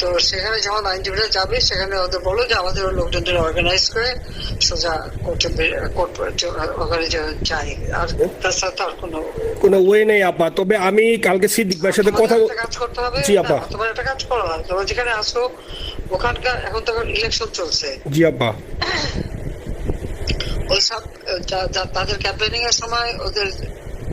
তো সেখানে যখন আইনজীবীরা যাবে সেখানে ওদের বলো যে আমাদের লোকজনদের অর্গানাইজ করে সোজা কোর্টে ওখানে যাই আর তাছাড়া তো আর কোনো কোনো ওয়ে নেই আপা। তবে আমি কালকে সিদ্দিক ভাইয়ের সাথে কথা কাজ করতে হবে। জি, আপা। তোমার একটা কাজ করো তোমরা যেখানে আসো ওখানকার এখন তো ইলেকশন চলছে। জি আপা। ওই সব তাদের ক্যাম্পেনিং এর সময় ওদের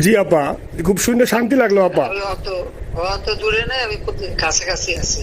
জি আপা। খুব শুনে শান্তি লাগল আপা। দূরে নাই আমি খুব কাছাকাছি আছি।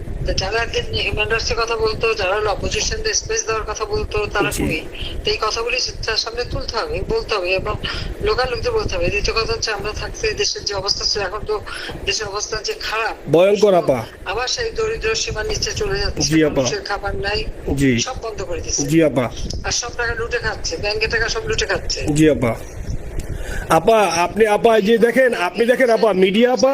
যারা হিউম্যান রাইটসের কথা বলতো যারা অপোজিশন স্পেস দেওয়ার কথা বলতো তারা। কই? তো এই কথাগুলি তার সামনে তুলতে হবে বলতে হবে এবং লোকাল লোকদের বলতে হবে। দ্বিতীয় কথা হচ্ছে আমরা থাকতে দেশের যে অবস্থা ছিল এখন তো দেশের অবস্থা যে খারাপ ভয়ঙ্কর আপা। আবার সেই দরিদ্র সীমার নিচে চলে যাচ্ছে। জি আপা। মানুষের খাবার নাই জি। সব বন্ধ করে দিচ্ছে। জি আপা। আর সব টাকা লুটে খাচ্ছে ব্যাংকে টাকা সব লুটে খাচ্ছে। জি আপা। আপা আপনি আপা যে দেখেন আপনি দেখেন আপা মিডিয়া আপা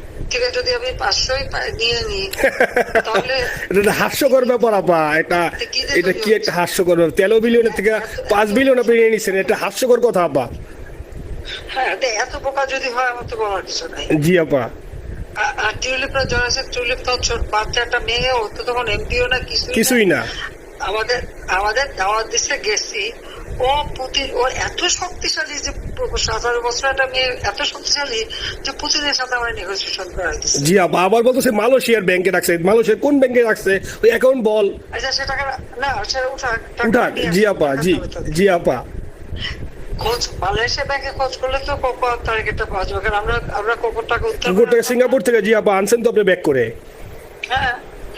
থেকে যদি আমি পাঁচশোই নিয়ে নিই তাহলে এটা হাস্যকর ব্যাপার আপা। এটা এটা কি একটা হাস্যকর ব্যাপার? তেরো বিলিয়নের থেকে পাঁচ বিলিয়ন আপনি নিয়ে নিচ্ছেন এটা হাস্যকর কথা আপা। হ্যাঁ এত বোকা যদি হয় আমার তো বলার কিছু নাই। জি আপা। আর মেয়ে ও তো তখন এমপিও না কিছুই কিছুই না। আমাদের আমাদের দাওয়াত দিচ্ছে গেছি। ও পুতিন ও এত শক্তিশালী যে সতেরো বছর একটা মেয়ে এত শক্তিশালী যে পুতিনের সাথে আমরা নেগোসিয়েশন করা জি আপা আবার মালয়েশিয়ার ব্যাংকে রাখছে। মালয়েশিয়ার কোন ব্যাংকে রাখছে? ওই অ্যাকাউন্ট বল। আচ্ছা সে টাকা না সেটা উঠাক টাকা উঠাক। জি আপা জি জি আপা। খোঁজ মালয়েশিয়া ব্যাংকে খোঁজ করলে তো কত তারিখটা পাওয়া যাবে? কারণ আমরা আমরা কখন টাকা উত্তর সিঙ্গাপুর থেকে সিঙ্গাপুর থেকে জি আপা আনছেন তো আপনি ব্যাক করে। হ্যাঁ।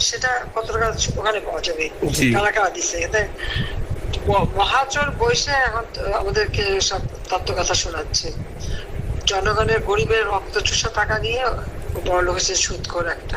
সেটা কতটা ওখানে পাওয়া যাবে। কারা কারা দিচ্ছে এতে ম- মহাচর বৈশে এখন আমাদেরকে সব তত্ত্ব কথা শোনাচ্ছে। জনগণের গরিবের রক্ত চুষা টাকা নিয়ে বড় লোক সুদ করে একটা।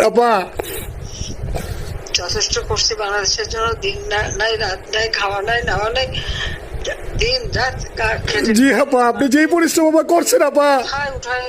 আপা। যথেষ্ট করছি বাংলাদেশের জন্য দিন নাই রাত নাই খাওয়া নাই নেওয়া নাই দিন রাত জি আপা আপনি যেই পরিশ্রম করছেন আপা। উঠায়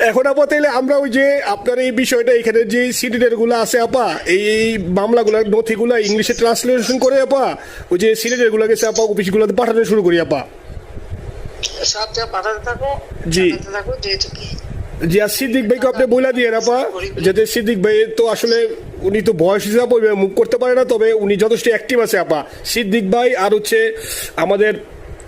এখন আপা তাইলে আমরা ওই যে আপনার এই বিষয়টা এখানে যে সিডিডেরগুলো আছে আপা এই এই মামলাগুলো নথিগুলো ইংলিশে ট্রান্সলেশন করে আপা ওই যে সিডিডেরগুলো গেছে আপা অফিসগুলোতে পাঠানো শুরু করি আপা। পাঠাতে থাকো জি। থাকো যেহেতু কি জি আর সিদ্দিক ভাইকে আপনি বলে দিয়ে আপা যাতে সিদ্দিক ভাই তো আসলে উনি তো বয়স হিসাবে মুভ করতে পারে না তবে উনি যথেষ্ট অ্যাক্টিভ আছে আপা। সিদ্দিক ভাই আর হচ্ছে আমাদের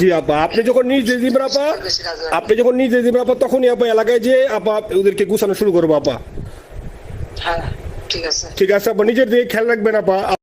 জি আপা আপনি যখন দিবেন আপা। আপনি যখন নির্দেশ দিবেন আপা তখনই আপা এলাকায় যে আপা ওদেরকে গুছানো শুরু করব আপা। হ্যাঁ ঠিক আছে। ঠিক আছে আপা নিজের দিকে খেয়াল রাখবেন আপা।